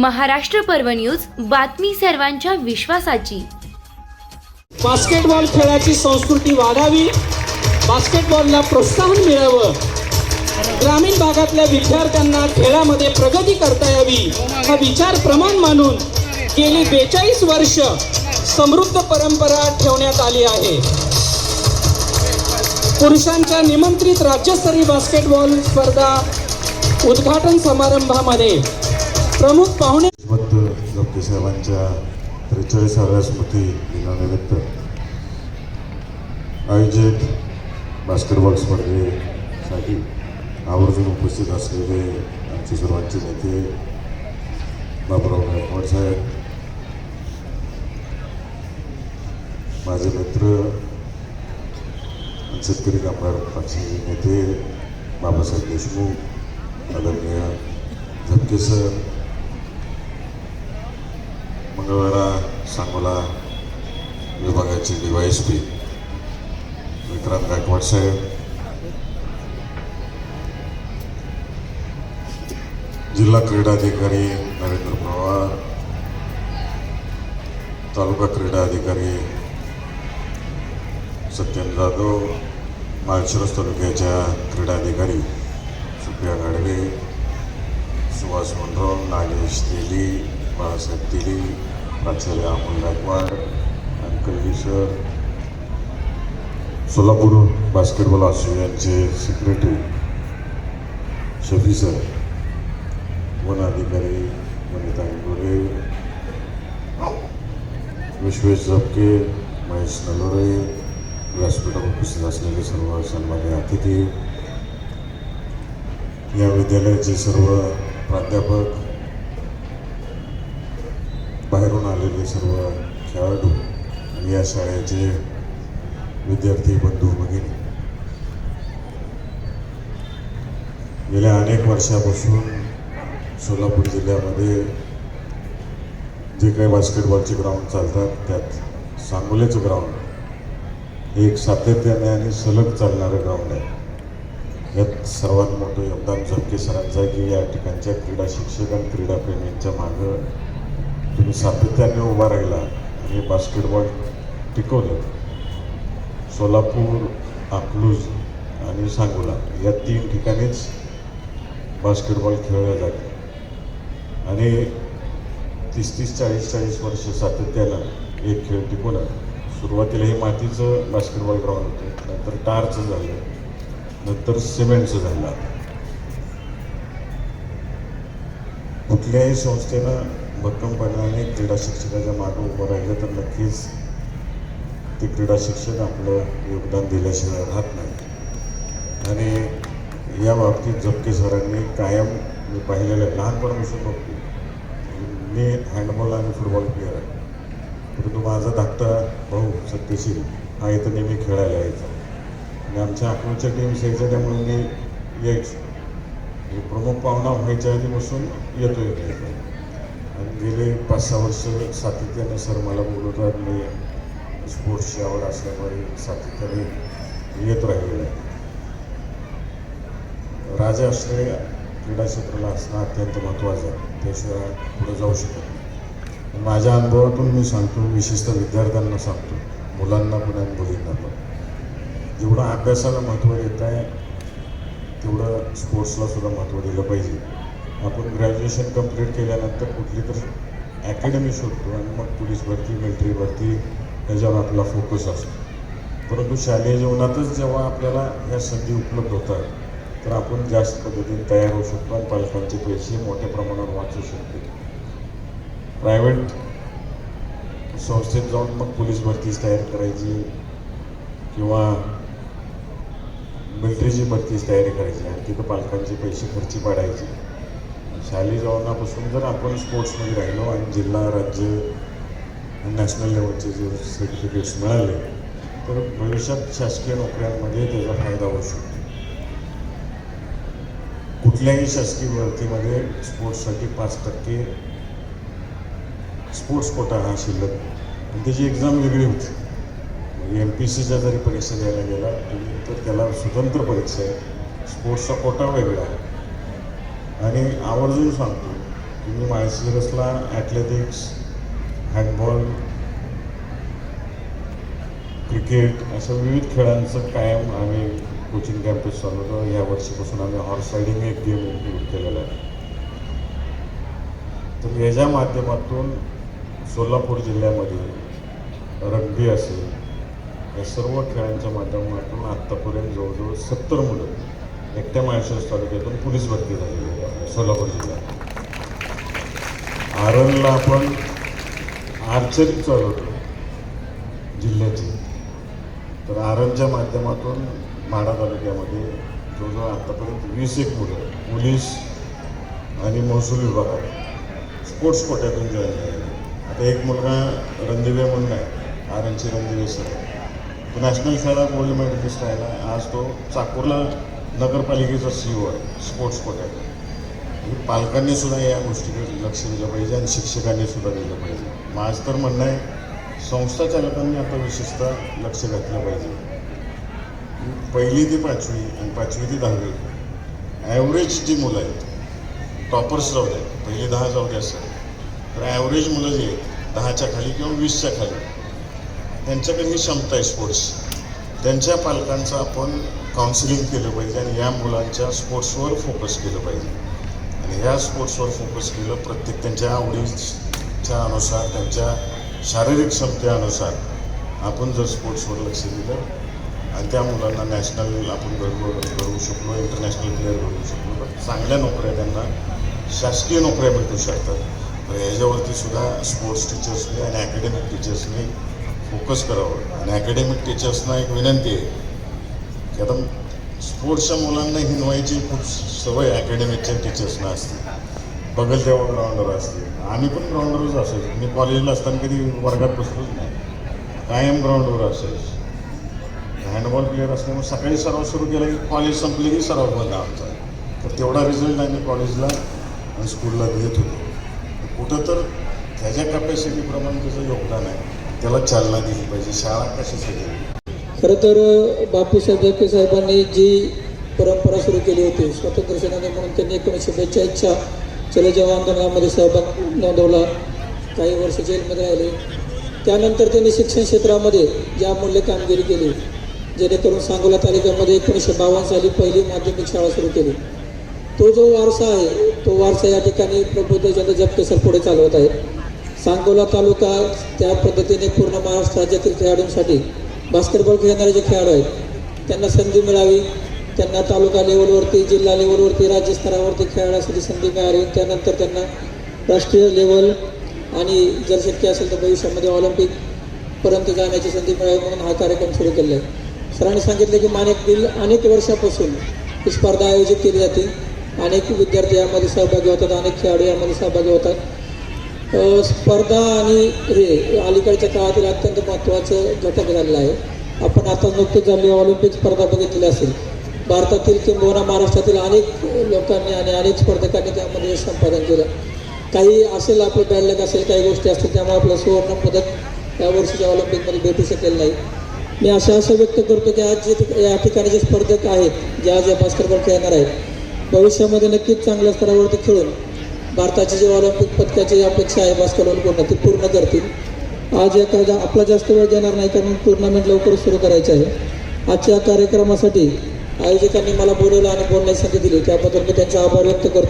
महाराष्ट्र पर्व न्यूज बातमी सर्वांच्या विश्वासाची. बास्केटबॉल खेळाची संस्कृती वाढावी बास्केटबॉलला प्रोत्साहन मिळावं. ग्रामीण भागातल्या विद्यार्थ्यांना खेळामध्ये प्रगती करता यावी हा विचार प्रमाण मानून गेली बेचाळीस वर्ष समृद्ध परंपरा ठेवण्यात आली आहे. पुरुषांच्या निमंत्रित राज्यस्तरीय बास्केटबॉल स्पर्धा उद्घाटन समारंभामध्ये प्रमुख पाहुणे देशभक्त साहेबांच्या त्रेचाळीसाव्या स्मृती दिनानिमित्त आयोजित बास्केटबॉल स्पर्धेसाठी आवर्जून उपस्थित असलेले आमचे सर्वांचे नेते बाबुराव गायकवाड साहेब माझे मित्र शेतकरी कामगार पक्षाचे नेते बाबासाहेब देशमुख आदरणीय झपके सर मंगळवेढा सांगोला विभागाचे D Y S P Vikrant Gaikwad साहेब जिल्हा क्रीडाधिकारी नरेंद्र पवार तालुका क्रीडा अधिकारी सत्यन जाधव माळशिरस तालुक्याच्या क्रीडा अधिकारी सुप्रिया गाडवे सुभाष मंडळ नागेश तेली बाळासाहेब तेली प्राचार्य अमोल गायकवाड अंकलजी सर सोलापूर बास्केटबॉल असोसिएशनचे सेक्रेटरी शफी सर वन अधिकारी वनिता इंगोले विश्वेश झपके महेश नलोरे व्यासपीठावर उपस्थित असलेले सर्व सन्मान्य अतिथी या विद्यालयाचे सर्व प्राध्यापक बाहेरून आलेले सर्व खेळाडू आणि या शाळेचे विद्यार्थी बंधू भगिनी गेल्या अनेक वर्षापासून सोलापूर जिल्ह्यामध्ये जे काही बास्केटबॉलचे ग्राउंड चालतात त्यात सांगोलेचं ग्राउंड हे एक सातत्याने आणि सलग चालणारं ग्राउंड आहे. यात सर्वात मोठं योगदान झपके सरांचं आहे की या ठिकाणच्या क्रीडा शिक्षक आणि क्रीडाप्रेमींच्या मागं तुम्ही सातत्याने उभा राहिला आणि बास्केटबॉल टिकवलं. सोलापूर अकलूज आणि सांगोला या तीन ठिकाणीच बास्केटबॉल खेळला जाते आणि तीस तीस चाळीस चाळीस वर्ष सातत्यानं एक खेळ टिकवला सुरुवातीला हे मातीचं बास्केटबॉल ग्राउंड होतं. नंतर टारचं झालं. नंतर सिमेंटचं झालं. कुठल्याही संस्थेनं भक्कमपणाने क्रीडा शिक्षकाच्या मागं उभं राहिलं तर नक्कीच ते क्रीडा शिक्षक आपलं योगदान दिल्याशिवाय राहत नाही. आणि या बाबतीत झपके सरांनी कायम मी पाहिलेलं आहे. लहानपणापासून बघतो. मी हँडबॉल आणि फुटबॉल प्लेअर आहे. परंतु माझा धाकटा भाऊ सत्यशील हा इथं नेहमी खेळायला यायचा. आणि आमच्या अकलूच्या टीम्स यायच्या त्यामुळे मी यायचो प्रमुख पाहुणा व्हायच्या आधीपासून येतो येतो आणि गेले पाच सहा वर्ष सातत्याने सर मला बोलवतात मी स्पोर्ट्सची आवड असल्यामुळे सातत्याने येत राहिलेलं आहे. राजाश्रय क्रीडा क्षेत्राला असणं अत्यंत महत्त्वाचं आहे. त्याशिवाय पुढे जाऊ शकत नाही. माझ्या अनुभवातून मी सांगतो विशेषतः विद्यार्थ्यांना सांगतो मुलांना पण आणि मुलींना पण. जेवढं अभ्यासाला महत्त्व देत आहे तेवढं स्पोर्ट्सला सुद्धा महत्त्व दिलं पाहिजे. आपण ग्रॅज्युएशन कंप्लीट केल्यानंतर कुठली तर अकॅडमी शोधतो आणि मग पोलीस भरती मिलिटरी भरती ह्याच्यावर आपला फोकस असतो. परंतु शालेय जीवनातच जेव्हा आपल्याला ह्या संधी उपलब्ध होतात तर आपण जास्त पद्धतीने तयार होऊ शकतो आणि पालकांचे पैसे मोठ्या प्रमाणावर वाचू शकतो. प्रायव्हेट संस्थेत जाऊन मग पोलीस भरतीच तयार करायची किंवा मिलिटरीची भरतीच तयारी करायची आणि तिथं पालकांचे पैसे खर्ची पाडायचे. शालेय जवानापासून जर आपण स्पोर्ट्समध्ये राहिलो आणि जिल्हा राज्य आणि नॅशनल लेवलचे जे सर्टिफिकेट्स मिळाले तर भविष्यात शासकीय नोकऱ्यांमध्ये त्याचा फायदा होऊ शकतो. कुठल्याही शासकीय भरतीमध्ये स्पोर्ट्ससाठी पाच टक्के स्पोर्ट्स कोटा हा शिल्लक. आणि त्याची एक्झाम वेगळी होती. एम पी सीच्या जरी परीक्षा द्यायला गेला तर त्याला स्वतंत्र परीक्षा आहे. स्पोर्ट्सचा कोटा वेगळा आहे. आणि आवर्जून सांगतो तुम्ही माळशिरसला ॲथलेटिक्स हँडबॉल क्रिकेट अशा विविध खेळांचं कायम आम्ही कोचिंग कॅम्पस चालवतो. या वर्षीपासून आम्ही हॉर्स रायडिंग एक गेम इन्क्लूड केलेला आहे. तर याच्या माध्यमातून सोलापूर जिल्ह्यामध्ये रग्बी असेल या सर्व खेळांच्या माध्यमातून आत्तापर्यंत जवळजवळ सत्तर मुलं एकट्या माळशिरस तालुक्यातून पोलीस भरती झालेली आहे सोलापूर जिल्ह्यात आरणला आपण आर्चरी चालवतो जिल्ह्याची. तर आरणच्या माध्यमातून माढा तालुक्यामध्ये जवळजवळ आत्तापर्यंत वीस एक मुलं पोलीस आणि महसूल विभागात स्पोर्ट्स कोट्यातून जॉईन झाले आता एक मुलगा रणदिवे म्हणून आहे आरणची रणदिवे सर तो नॅशनल खेळा गोल्ड मेडलिस्ट राहिला आज तो चाकूरला नगरपालिकेचा सी ओ आहे स्पोर्ट्स कोट्यात. पालकांनी सुद्धा या गोष्टीकडे लक्ष दिलं पाहिजे आणि शिक्षकांनी सुद्धा दिलं पाहिजे. माझं तर म्हणणं आहे संस्था चालकांनी आता विशेषतः लक्ष घातलं पाहिजे. पहिली ते पाचवी आणि पाचवी ते दहावी. ॲव्हरेज जी मुलं आहेत टॉपर्स जाऊ द्या पहिली दहा जाऊ द्या सर. तर ॲव्हरेज मुलं जी आहेत दहाच्या खाली किंवा वीसच्या खाली त्यांच्याकडे ही क्षमता आहे स्पोर्ट्स त्यांच्या पालकांचं आपण काउन्सिलिंग केलं पाहिजे आणि या मुलांच्या स्पोर्ट्सवर फोकस केलं पाहिजे. ह्या स्पोर्ट्सवर फोकस केलं प्रत्येक त्यांच्या आवडीच्या अनुसार त्यांच्या शारीरिक क्षमतेनुसार आपण जर स्पोर्ट्सवर लक्ष दिलं आणि त्या मुलांना नॅशनल आपण घडवू घडवू शकलो इंटरनॅशनल प्लेअर घडवू शकलो तर चांगल्या नोकऱ्या त्यांना शासकीय नोकऱ्या भेटू शकतात. तर ह्याच्यावरती सुद्धा स्पोर्ट्स टीचर्सनी आणि ॲकॅडमिक टीचर्सनी फोकस करावं. आणि ॲकॅडमिक टीचर्सना एक विनंती आहे की आता स्पोर्ट्सच्या मुलांना हिनवायची खूप सवय अकॅडमिकच्या टीचर्सना असते. बघल तेव्हा ग्राउंडवर असते. आम्ही पण ग्राउंडवरच असायचो. मी कॉलेजला असताना कधी वर्गात बसलोच नाही. कायम ग्राउंडवर असायचो. हँडबॉल प्लेअर असल्यामुळे सकाळी सराव सुरू केला की कॉलेज संपले की सराव बंद आमचा. तर तेवढा रिझल्ट आम्ही कॉलेजला आणि स्कूलला देत होतो. कुठं तर त्याच्या कॅपॅसिटीप्रमाणे त्याचं योगदान आहे. त्याला चालना दिली पाहिजे. शाळा कशासाठी? खरं तर बापूसाहेब जगते साहेबांनी जी परंपरा सुरू केली होती स्वातंत्र्य सेनानी म्हणून त्यांनी एकोणीसशे बेचाळीसच्या चले जेव्हा आंदोलनामध्ये सहभाग नोंदवला काही वर्ष जेलमध्ये राहिले. त्यानंतर त्यांनी शिक्षण क्षेत्रामध्ये जी अमूल्य कामगिरी केली जेणेकरून सांगोला तालुक्यामध्ये एकोणीसशे बावन्न साली पहिली माध्यमिक शाळा सुरू केली. तो जो वारसा आहे तो वारसा या ठिकाणी प्रबुद्धचंद्र जगते सर पुढे चालवत आहेत सांगोला तालुका त्या पद्धतीने पूर्ण महाराष्ट्र राज्यातील खेळाडूंसाठी बास्केटबॉल खेळणारे जे खेळाडू आहेत त्यांना संधी मिळावी. त्यांना तालुका लेवलवरती जिल्हा लेवलवरती राज्यस्तरावरती खेळण्यासाठी संधी मिळावी. त्यानंतर त्यांना राष्ट्रीय लेवल आणि जर शक्य असेल तर भविष्यामध्ये ऑलिम्पिकपर्यंत जाण्याची संधी मिळावी म्हणून हा कार्यक्रम सुरू केला आहे. सरांनी सांगितले की मानेक बिल अनेक वर्षापासून ही स्पर्धा आयोजित केली जाते. अनेक विद्यार्थी यामध्ये सहभागी होतात अनेक खेळाडू यामध्ये सहभागी होतात. स्पर्धा आणि रे अलीकडच्या काळातील अत्यंत महत्त्वाचं घटक झालेलं आहे. आपण आता नुकतीच झाली ऑलिम्पिक स्पर्धा बघितली असेल भारतातील किंबहुना महाराष्ट्रातील अनेक लोकांनी आणि अनेक स्पर्धकांनी त्यामध्ये यश संपादन केलं. काही असेल आपलं बॅडलक असेल काही गोष्टी असतील त्यामुळे आपलं सुवर्ण पदक या वर्षीच्या ऑलिम्पिकमध्ये भेटू शकेल नाही. मी अशा असं व्यक्त करतो की आज जे या ठिकाणी जे स्पर्धक आहेत जे आज या बास्केटबॉल खेळणार आहेत भविष्यामध्ये नक्कीच चांगल्या स्तरावरती खेळून भारताची जी ऑलिम्पिक पदकाची अपेक्षा आहे बास्केटबॉलकडून ती पूर्ण करतील. आज या आपला जास्त वेळ देणार नाही कारण टुर्नामेंट लवकर सुरू करायचं आहे. आजच्या कार्यक्रमासाठी आयोजकांनी मला बोलवलं आणि बोलण्यासाठी दिली त्याबद्दल मी त्यांचा आभार व्यक्त करतो.